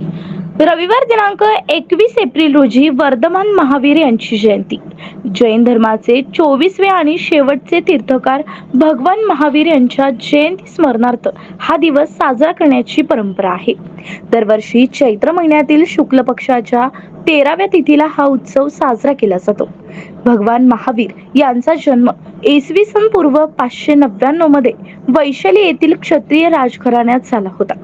रविवार दिनांक एकवीस एप्रिल रोजी वर्धमान महावीर यांची जयंती. जैन धर्माचे चोवीसवे आणि शेवटचे तीर्थकार भगवान महावीर यांच्या जयंती स्मरणार्थ हा दिवस साजरा करण्याची परंपरा आहे. दरवर्षी चैत्र महिन्यातील शुक्ल पक्षाच्या तेराव्या तिथीला हा उत्सव साजरा केला जातो. भगवान महावीर यांचा जन्म इसवी सन पूर्व पाचशे नव्याण्णवमध्ये वैशाली येथील क्षत्रिय राजघराण्यात झाला होता.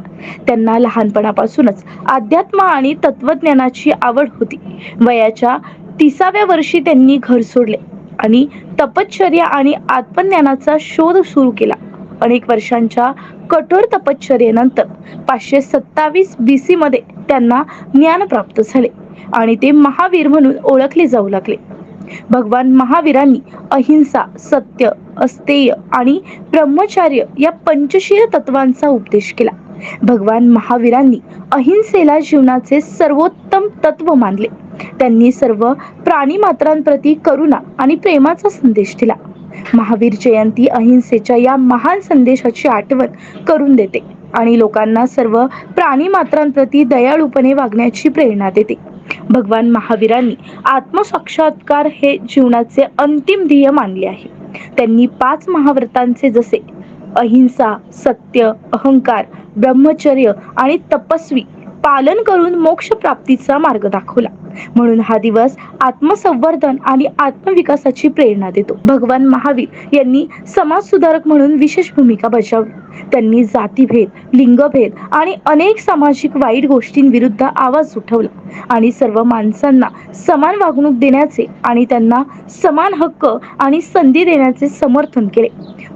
त्यांना लहानपणापासूनच अध्यात्म आणि तत्वज्ञानाची आवड होती. वयाच्या तिसाव्या वर्षी त्यांनी घर सोडले आणि तपश्चर्या आणि आत्मज्ञानाचा शोध सुरू केला. अनेक वर्षांच्या कठोर तपश्चर्येनंतर पाचशे सत्तावीस बी सी मध्ये त्यांना ज्ञान प्राप्त झाले आणि ते महावीर म्हणून ओळखले जाऊ लागले. भगवान महावीरांनी अहिंसा सत्य अस्तेय आणि ब्रह्मचार्य या पंचशील तत्वांचा उपदेश केला. भगवान महावीरांनी अहिंसेला जीवनाचे सर्वोत्तम तत्व मानले. त्यांनी सर्व प्राणी मात्रांप्रती करुणा आणि प्रेमाचा संदेश दिला. महावीर जयंती अहिंसेच्या या महान संदेशाची आठवण करून देते आणि लोकांना सर्व प्राणी मात्रांप्रती दयाळूपणे वागण्याची प्रेरणा देते. भगवान महावीरांनी आत्मसाक्षात्कार हे जीवनाचे अंतिम ध्येय मानले आहे. त्यांनी पाच महाव्रतांचे जसे अहिंसा सत्य अहंकार ब्रह्मचर्य आणि तपस्वी पालन करून मोक्ष प्राप्तीचा मार्ग दाखवला. म्हणून हा दिवस आत्मसंवर्धन आणि आत्मविकासाची प्रेरणा देतो. भगवान महावीर यांनी समाज सुधारक म्हणून विशेष भूमिका बजावली. त्यांनी जातीभेद लिंगभेद आणि अनेक सामाजिक वाईट गोष्टींविरुद्ध आवाज उठवला आणि सर्व माणसांना समान वागणूक देण्याचे आणि त्यांना समान हक्क आणि संधी देण्याचे समर्थन केले.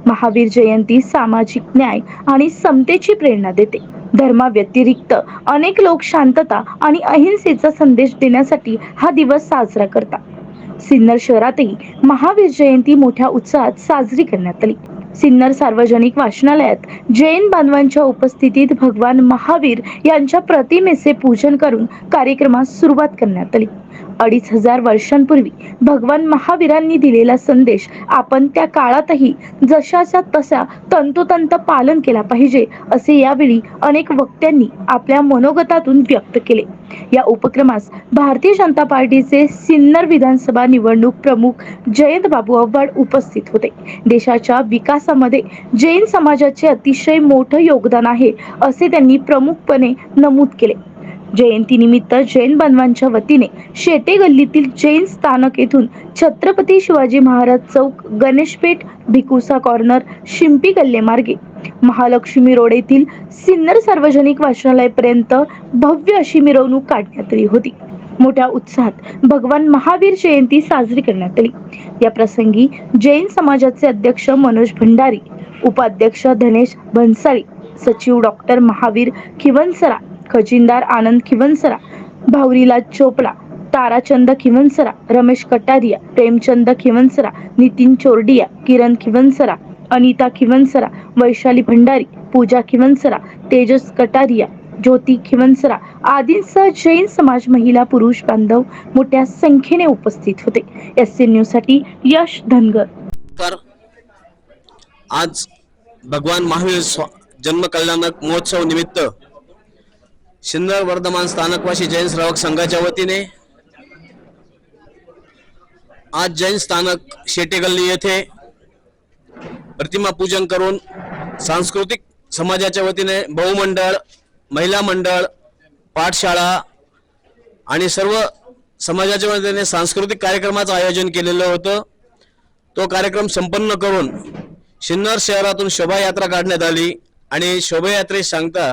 महावीर जयंती सामाजिक न्याय आणि समतेची प्रेरणा देते. धर्माव्यतिरिक्त अनेक लोक शांतता आणि अहिंसेचा संदेश देण्यासाठी हा दिवस साजरा करतात. सिन्नर शहरातही महावीर जयंती मोठ्या उत्साहात साजरी करण्यात आली. सिन्नर सार्वजनिक वाचनालयात. जैन बांधवांच्या उपस्थितीत भगवान महावीर यांच्या प्रतिमेचे पूजन करून कार्यक्रमास सुरुवात करण्यात आली. अडीच हजार वर्षांपूर्वी भगवान महावीरांनी दिलेला संदेश आपण त्या काळातही जशाचा तसा तंतोतंत पालन केला पाहिजे असे यावेळी अनेक वक्त्यांनी आपल्या मनोगतातून व्यक्त केले. या उपक्रमास भारतीय जनता पार्टीचे सिन्नर विधानसभा निवडणूक प्रमुख जयंत बाबू आव्हाड उपस्थित होते. देशाच्या विकास विकासामध्ये जैन समाजाचे अतिशय मोठं योगदान आहे असे त्यांनी प्रमुखपणे नमूद केले. जयंतीनिमित्त जैन बांधवांच्या वतीने शेटे गल्लीतील जैन स्थानक येथून छत्रपती शिवाजी महाराज चौक गणेशपेठ भिकुसा कॉर्नर शिंपी गल्लेमार्गे महालक्ष्मी रोड येथील सिन्नर सार्वजनिक वाचनालयापर्यंत भव्य अशी मिरवणूक काढण्यात आली होती. मोठ्या उत्साहात भगवान महावीर जयंती साजरी करण्यात आली. या प्रसंगी जैन समाजाचे अध्यक्ष मनोज भंडारी उपाध्यक्ष धनेश भन्साळी सचिव डॉक्टर महावीर खिवनसरा खजिनदार आनंद खिवनसरा भावरीलाल चोपडा ताराचंद खिवनसरा रमेश कटारिया प्रेमचंद खिवनसरा नितीन चोरडिया किरण खिवनसरा अनिता खिवनसरा वैशाली भंडारी पूजा खिवनसरा तेजस कटारिया ज्योती खिवंसरा आदींसह जैन समाज महिला पुरुष बांधव मोठ्या संख्येने उपस्थित होते. एस सी न्यूजसाठी यश धनगर. आज भगवान महावीर जन्म कल्याणक महोत्सव निमित्त सिन्नर वर्धमान स्थानकवासी जैन श्रावक संघाच्या वतीने आज जैन स्थानक शेटे गल्ली येथे प्रतिमा पूजन करून सांस्कृतिक समाजाच्या वतीने बहुमंडळ महिला मंडळ पाठशाळा आणि सर्व समाजाच्या मदतीने सांस्कृतिक कार्यक्रमाचं आयोजन केलेलं होतं. तो कार्यक्रम संपन्न करून सिन्नर शहरातून शोभायात्रा काढण्यात आली आणि शोभायात्रे सांगता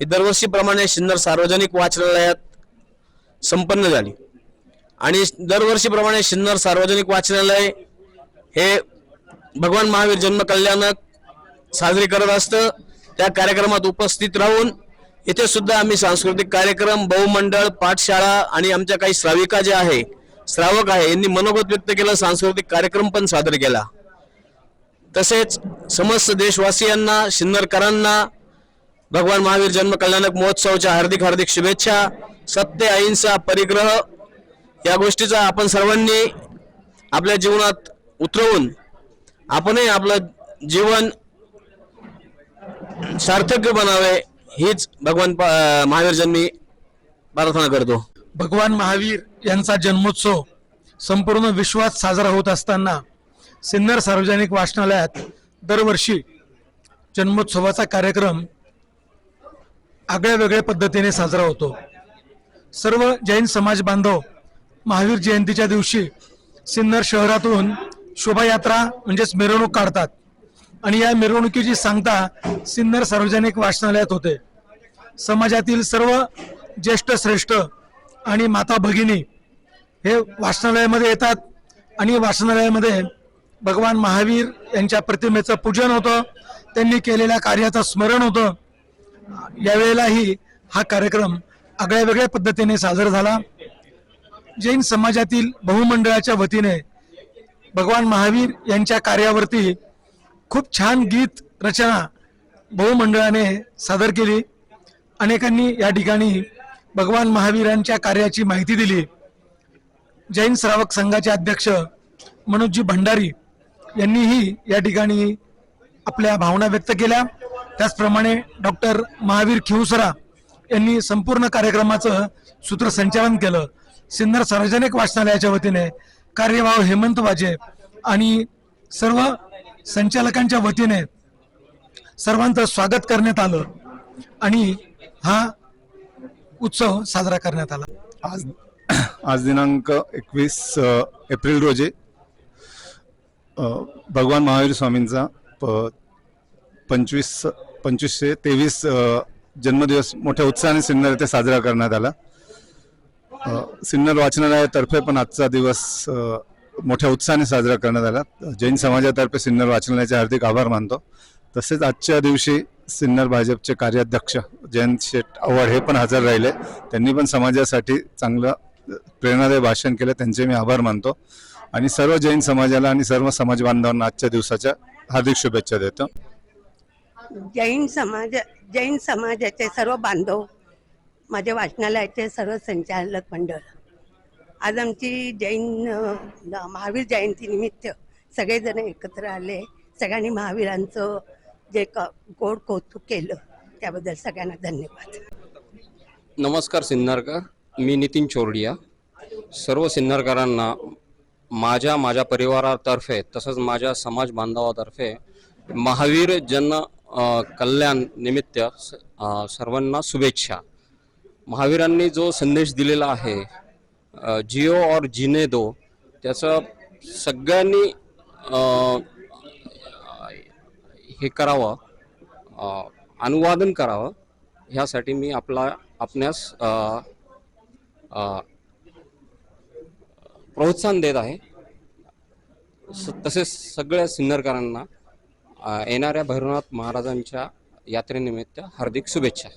ही दरवर्षीप्रमाणे सिन्नर सार्वजनिक वाचनालयात संपन्न झाली. आणि दरवर्षीप्रमाणे सिन्नर सार्वजनिक वाचनालय हे भगवान महावीर जन्म कल्याणक साजरी करत असतं. त्या कार्यक्रमात उपस्थित राहून इथे सुद्धा आम्ही सांस्कृतिक कार्यक्रम बहुमंडळ पाठशाळा आणि आमच्या काही श्राविका जे आहे श्रावक आहे यांनी मनोगत व्यक्त केलं सांस्कृतिक कार्यक्रम पण सादर केला. तसेच समस्त देशवासियांना सिन्नरकरांना भगवान महावीर जन्म कल्याणक महोत्सवाच्या हार्दिक हार्दिक शुभेच्छा सत्य अहिंसा परिग्रह या गोष्टीचा आपण सर्वांनी आपल्या जीवनात उतरवून आपणही आपलं जीवन सार्थक्य बनावे हीच भगवान महावीर जन्मी प्रार्थना करतो. भगवान महावीर यांचा जन्मोत्सव संपूर्ण विश्वात साजरा होत असताना सिन्नर सार्वजनिक वाचनालयात दरवर्षी जन्मोत्सवाचा कार्यक्रम आगळ्या वेगळ्या पद्धतीने साजरा होतो. सर्व जैन समाज बांधव महावीर जयंतीच्या दिवशी सिन्नर शहरातून शोभायात्रा म्हणजेच मिरवणूक काढतात. आणि या मिरवणुकीची सांगता सिन्नर सार्वजनिक वाचनालयात होते. समाजातील सर्व ज्येष्ठ श्रेष्ठ आणि माता भगिनी हे वाचनालयामध्ये येतात आणि वाचनालयामध्ये भगवान महावीर यांच्या प्रतिमेचं पूजन होतं. त्यांनी केलेल्या कार्याचं स्मरण होतं. यावेळेलाही हा कार्यक्रम आगळ्या वेगळ्या पद्धतीने साजरा झाला. जैन समाजातील बहुमंडळाच्या वतीने भगवान महावीर यांच्या कार्यावरती खूप छान गीत रचना बहुमंडळाने सादर केली. अनेकांनी या ठिकाणी भगवान महावीरांच्या कार्याची माहिती दिली. जैन श्रावक संघाचे अध्यक्ष मनोजजी भंडारी यांनीही या ठिकाणी आपल्या भावना व्यक्त केल्या. त्याचप्रमाणे डॉक्टर महावीर खिवसरा यांनी संपूर्ण कार्यक्रमाचं सूत्रसंचालन केलं. सिन्नर सार्वजनिक वाचनालयाच्या वतीने कार्यवाह हेमंत वाजे आणि सर्व संचालकांच्या वतीने सर्वांचं स्वागत करण्यात आलं आणि हा उत्सव साजरा करण्यात आला. आज आज दिनांक एकवीस एप्रिल रोजी भगवान महावीर स्वामींचा प पंचवीस पंचवीसशे तेवीस जन्मदिवस मोठ्या उत्साहाने सिन्नर येथे साजरा करण्यात आला. सिन्नर वाचनालयातर्फे पण आजचा दिवस मोठ्या उत्साहाने साजरा करण्यात आला. जैन समाजातर्फे सिन्नर वाचनालयाचे हार्दिक आभार मानतो. तसेच आजच्या दिवशी सिन्नर भाजपचे कार्याध्यक्ष जयंत शेठ आव्हाड हे पण हजर राहिले. त्यांनी पण समाजासाठी चांगलं प्रेरणादायी भाषण केलं. त्यांचे मी आभार मानतो. आणि सर्व जैन समाजाला आणि सर्व समाज बांधवांना आजच्या दिवसाच्या हार्दिक शुभेच्छा देतो. जैन समाज जैन समाजाचे सर्व बांधव माझ्या वाचनालयाचे सर्व संचालक मंडळ. आज आमची जैन महावीर जयंती निमित्त सगळेजण एकत्र आले. सगळ्यांनी महावीरांचं जे क गोड कौतुक केलं त्याबद्दल सगळ्यांना धन्यवाद. नमस्कार सिन्नरकर. मी नितीन चोरडिया. सर्व सिन्नरकरांना माझ्या माझ्या परिवारातर्फे तसंच माझ्या समाज बांधवातर्फे महावीर जन कल्याण निमित्त स- सर्वांना शुभेच्छा. महावीरांनी जो संदेश दिलेला आहे जिओ और जिने दो त्याचं सगळ्यांनी हे करावं अनुवादन करावं ह्यासाठी मी आपला आपणास प्रोत्साहन देत आहे. तसेच सगळ्या सिन्नरकरांना येणाऱ्या भैरवनाथ महाराजांच्या यात्रेनिमित्त हार्दिक शुभेच्छा.